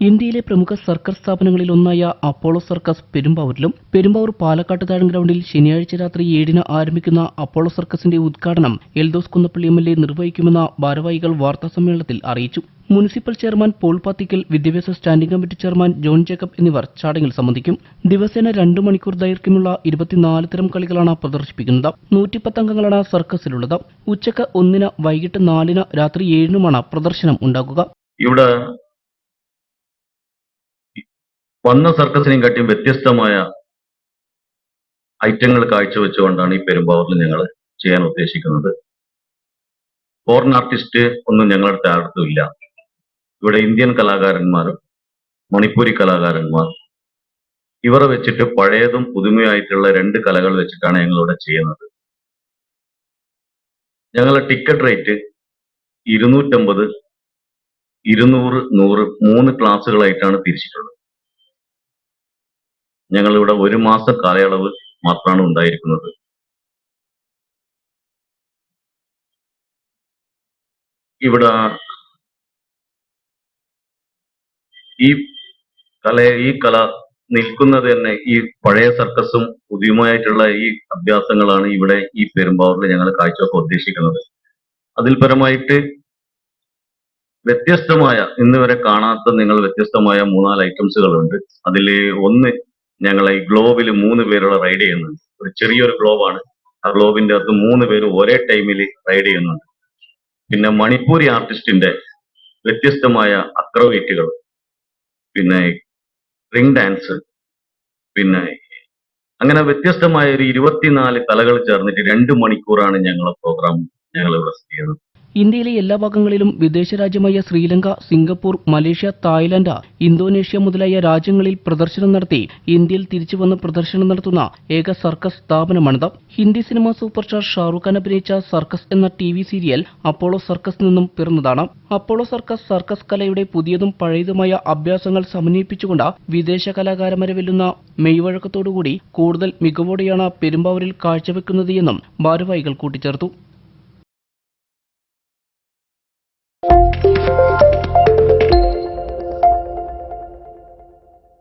ഇന്ത്യയിലെ പ്രമുഖ സർക്കാർ സ്ഥാപനങ്ങളിൽ ഒന്നായ അപ്പോളോ സർക്കസ് പെരുമ്പാവൂരിലും പെരുമ്പാവൂർ പാലക്കാട്ട് താഴം ഗ്രൗണ്ടിൽ ശനിയാഴ്ച രാത്രി ഏഴിന് ആരംഭിക്കുന്ന അപ്പോളോ സർക്കസിന്റെ ഉദ്ഘാടനം Eldhose Kunnappilly M L A നിർവഹിക്കുമെന്ന ഭാരവാഹികൾ വാർത്താസമ്മേളനത്തിൽ അറിയിച്ചു. മുനിസിപ്പൽ ചെയർമാൻ പോൾ പാത്തിക്കൽ വിദ്യാഭ്യാസ standing committee chairman John Jacob എന്നിവർ ചടങ്ങിൽ സംബന്ധിക്കും. ദിവസേന രണ്ടു മണിക്കൂർ ദൈർഘ്യമുള്ള ഇരുപത്തിനാല് തരം കളികളാണ് പ്രദർശിപ്പിക്കുന്നത്. നൂറ്റിപ്പത്ത് അംഗങ്ങളാണ് സർക്കസിലുള്ളത്. ഉച്ചയ്ക്ക് ഒന്നിന് വൈകിട്ട് നാലിന് രാത്രി ഏഴിനുമാണ് പ്രദർശനം ഉണ്ടാകുക ഇവിടെ വന്ന സർക്കസിനെയും കാട്ടിയും വ്യത്യസ്തമായ ഐറ്റങ്ങൾ കാഴ്ചവെച്ചുകൊണ്ടാണ് ഈ പെരുമ്പാവൂരിൽ ഞങ്ങൾ ചെയ്യാൻ ഉദ്ദേശിക്കുന്നത്. ഫോറിൻ ആർട്ടിസ്റ്റ് ഒന്നും ഞങ്ങളുടെ അടുത്തും ഇല്ല. ഇവിടെ ഇന്ത്യൻ കലാകാരന്മാർ മണിപ്പൂരി കലാകാരന്മാർ ഇവരെ വെച്ചിട്ട് പഴയതും പുതുമയായിട്ടുള്ള രണ്ട് കലകൾ വെച്ചിട്ടാണ് ഞങ്ങളിവിടെ ചെയ്യുന്നത്. ഞങ്ങളുടെ ടിക്കറ്റ് റേറ്റ് ഇരുന്നൂറ്റമ്പത് ഇരുന്നൂറ് നൂറ് മൂന്ന് ക്ലാസ്സുകളായിട്ടാണ് തിരിച്ചിട്ടുള്ളത്. ഞങ്ങളിവിടെ ഒരു മാസ കാലയളവ് മാത്രമാണ് ഉണ്ടായിരിക്കുന്നത്. ഇവിടെ ഈ കല ഈ കല നിൽക്കുന്നത് തന്നെ ഈ പഴയ സർക്കസും പുതിയമായിട്ടുള്ള ഈ അഭ്യാസങ്ങളാണ് ഇവിടെ ഈ പെരുമ്പാവൂരിൽ ഞങ്ങൾ കാഴ്ചവെക്കാൻ ഉദ്ദേശിക്കുന്നത്. അതിൽ പരമായിട്ട് വ്യത്യസ്തമായ ഇന്ന് വരെ കാണാത്ത നിങ്ങൾ വ്യത്യസ്തമായ മൂന്നാൽ ഐറ്റംസുകളുണ്ട് അതിൽ ഒന്ന് ഞങ്ങളെ ഈ ഗ്ലോബിൽ മൂന്ന് പേരുള്ള റൈഡ് ചെയ്യുന്നുണ്ട്. ഒരു ചെറിയൊരു ഗ്ലോബാണ്. ആ ഗ്ലോബിന്റെ അകത്ത് മൂന്ന് പേര് ഒരേ ടൈമിൽ റൈഡ് ചെയ്യുന്നുണ്ട്. പിന്നെ മണിപ്പൂരി ആർട്ടിസ്റ്റിന്റെ വ്യത്യസ്തമായ അക്രോവേറ്റുകൾ. പിന്നെ റിംഗ് ഡാൻസ് പിന്നെ അങ്ങനെ വ്യത്യസ്തമായ ഒരു ഇരുപത്തിനാല് കലകൾ ചേർന്നിട്ട് രണ്ട് മണിക്കൂറാണ് ഞങ്ങളെ പ്രോഗ്രാം ഞങ്ങൾ ഇവിടെ ചെയ്യുന്നത്. ഇന്ത്യയിലെ എല്ലാ ഭാഗങ്ങളിലും വിദേശ രാജ്യമായ Sri Lanka Singapore Malaysia Thailand Indonesia മുതലായ രാജ്യങ്ങളിൽ പ്രദർശനം നടത്തി ഇന്ത്യയിൽ തിരിച്ചു വന്ന് പ്രദർശനം നടത്തുന്ന ഏക circus സ്ഥാപനമാണിത്. Hindi cinema super star Shah Rukh Khan അഭിനയിച്ച സർക്കസ് എന്ന T V serial Apollo circus നിന്നും പിറന്നതാണ്. അപ്പോളോ സർക്കസ് സർക്കസ് കലയുടെ പുതിയതും പഴയതുമായ അഭ്യാസങ്ങൾ സമന്വയിപ്പിച്ചുകൊണ്ട് വിദേശ കലാകാരന്മാരെ വെല്ലുന്ന മെയ്വഴക്കത്തോടുകൂടി കൂടുതൽ മികവോടെയാണ് പെരുമ്പാവൂരിൽ കാഴ്ചവെക്കുന്നത് എന്നും ഭാരവാഹികൾ കൂട്ടിച്ചേർത്തു.